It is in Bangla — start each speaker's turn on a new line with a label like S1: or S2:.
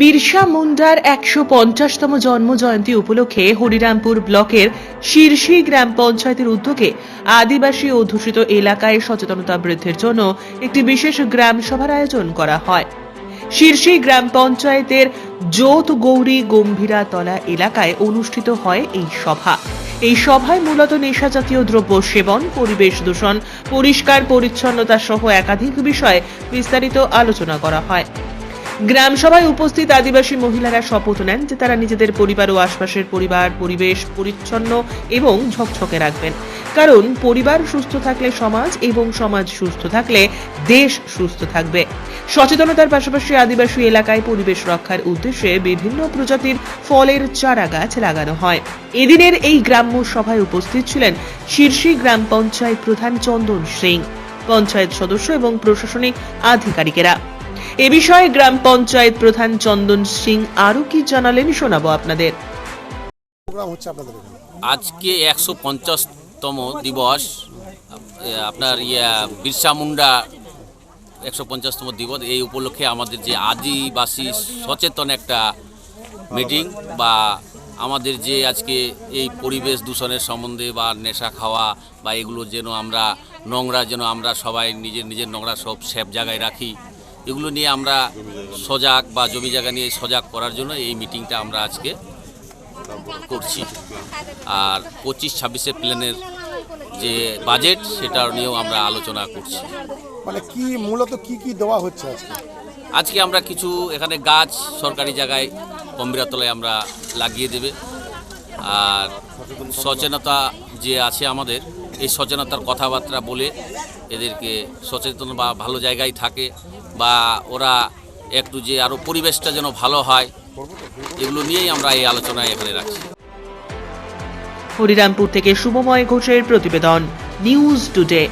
S1: বিরসা মুন্ডার একশো পঞ্চাশতম জন্ম জয়ন্তী উপলক্ষে হরিরামপুর ব্লকের শীর্ষি গ্রাম পঞ্চায়েতের উদ্যোগে আদিবাসী অধ্যুষিত এলাকায় সচেতনতা বৃদ্ধির জন্য একটি বিশেষ গ্রাম সভার আয়োজন করা হয়। শীর্ষি গ্রাম পঞ্চায়েতের জোত গৌরী গম্ভীরাতলা এলাকায় অনুষ্ঠিত হয় এই সভা। এই সভায় মূলত নেশা জাতীয় দ্রব্য সেবন, পরিবেশ দূষণ, পরিষ্কার পরিচ্ছন্নতা সহ একাধিক বিষয়ে বিস্তারিত আলোচনা করা হয়। গ্রাম সভায় উপস্থিত আদিবাসী মহিলারা শপথ নেন যে তারা নিজেদের পরিবার ও আশপাশের পরিবার, পরিবেশ, পরিচ্ছন্ন এবং ঝকঝকে রাখবেন। কারণ পরিবার সুস্থ থাকলে সমাজ এবং সমাজ সুস্থ থাকলে দেশ সুস্থ থাকবে। সচেতনতার পাশাপাশি আদিবাসী এলাকায় পরিবেশ রক্ষার উদ্দেশ্যে বিভিন্ন প্রজাতির ফলের চারা গাছ লাগানো হয়। এদিনের এই গ্রাম্য সভায় উপস্থিত ছিলেন শীর্ষি গ্রাম পঞ্চায়েত প্রধান চন্দন সিং। পঞ্চায়েত সদস্য এবং প্রশাসনিক আধিকারিকেরা। এ বিষয়ে গ্রাম পঞ্চায়েত প্রধান চন্দন সিং আরও কি জানালেন শোনাবো আপনাদের।
S2: প্রোগ্রাম হচ্ছে আপনাদের এখানে।
S3: আজকে একশো পঞ্চাশতম দিবস। আপনার ইয়া বিরসা মুন্ডা একশো পঞ্চাশতম দিবস। এই উপলক্ষে আমাদের যে আদিবাসী সচেতন একটা মিটিং বা আমাদের যে আজকে এই পরিবেশ দূষণের সম্বন্ধে বা নেশা খাওয়া বা এগুলো যেন আমরা নোংরা যেন আমরা সবাই নিজের নিজের নোংরা সব সেফ জায়গায় রাখি। এগুলো নিয়ে আমরা সজাগ বা জমি জায়গা নিয়ে সজাগ করার জন্য এই মিটিংটা আমরা আজকে করছি। আর পঁচিশ ছাব্বিশের প্ল্যানের যে বাজেট সেটা নিয়েও আমরা আলোচনা করছি।
S2: মানে কি মূলত কি কি দেওয়া হচ্ছে আজকে?
S3: আজকে আমরা কিছু এখানে গাছ সরকারি জায়গায় কম্বিরাতলায় আমরা লাগিয়ে দেবে। আর সচেতনতা যে আছে আমাদের এই সচেতনতার কথাবার্তা বলে এদেরকে সচেতন বা ভালো জায়গায় থাকে। বা ওরা একটু যে আরও পরিবেশটা যেন ভালো হয়, এগুলো নিয়েই আমরা এই আলোচনায় এখানে রাখছি।
S1: হরিরামপুর থেকে শুভময় ঘোষের প্রতিবেদন, নিউজ টুডে।